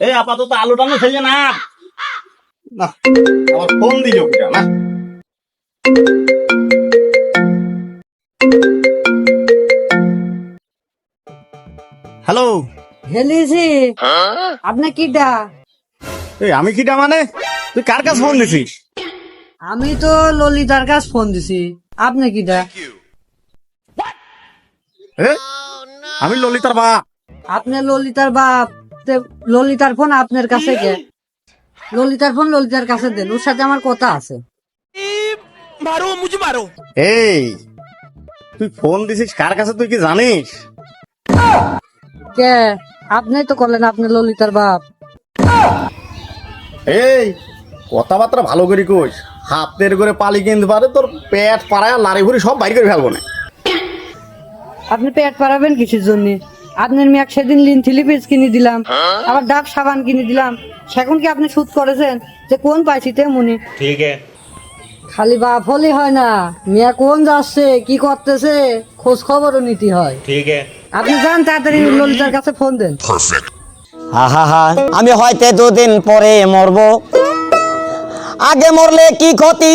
এই আপাতত আলু টানো ফেলে না। না আমার ফোন দিল কিটা না? হ্যালো? হেলিছি আপনি কিটা? এই আমি কিটা মানে? তুই কার কাছে ফোন দিছিস? আমি তো ললিতার কাছে ফোন দিছি। আপনি কিটা? আমি ললিতার বাপ। আপনি ললিতার বাপ। ললিতার ফোন আপনার কাছে কে ললিতার ফোন ললিতার কাছে দেন ওর সাথে আমার কথা আছে। এই তুই ফোন দিছিস কার কাছে তুই কি জানিস? কে? আপনি তো করলেন আপনি ললিতার বাপ। এই কথাবার্তা ভালো করে কইস। হাতের করে পালি কিনতে পারে তোর পেট পাড়ায় লারি ভুড়ি সব বাইর করে ফেলব না। আপনি পেট পারাবেন কিসের জন্য? আপনার মেয়ে সেদিন লিন থিলিপিস কিনে দিলাম। আবার ডাব সাবান কিনে দিলাম। সেখন কি আপনি সুদ করেছেন যে কোন পাইছিতে মনে ঠিক খালি বাপ হলে হয় না। মিয়া কোন যাচ্ছে কি করতেছে খোঁজ খবরও নিতে হয়। ঠিক আপনি যান তাড়াতাড়ি ললিতার কাছে ফোন দেন। হা হা হা আমি হয়তো দুদিন পরে মরব। আগে মরলে কি ক্ষতি?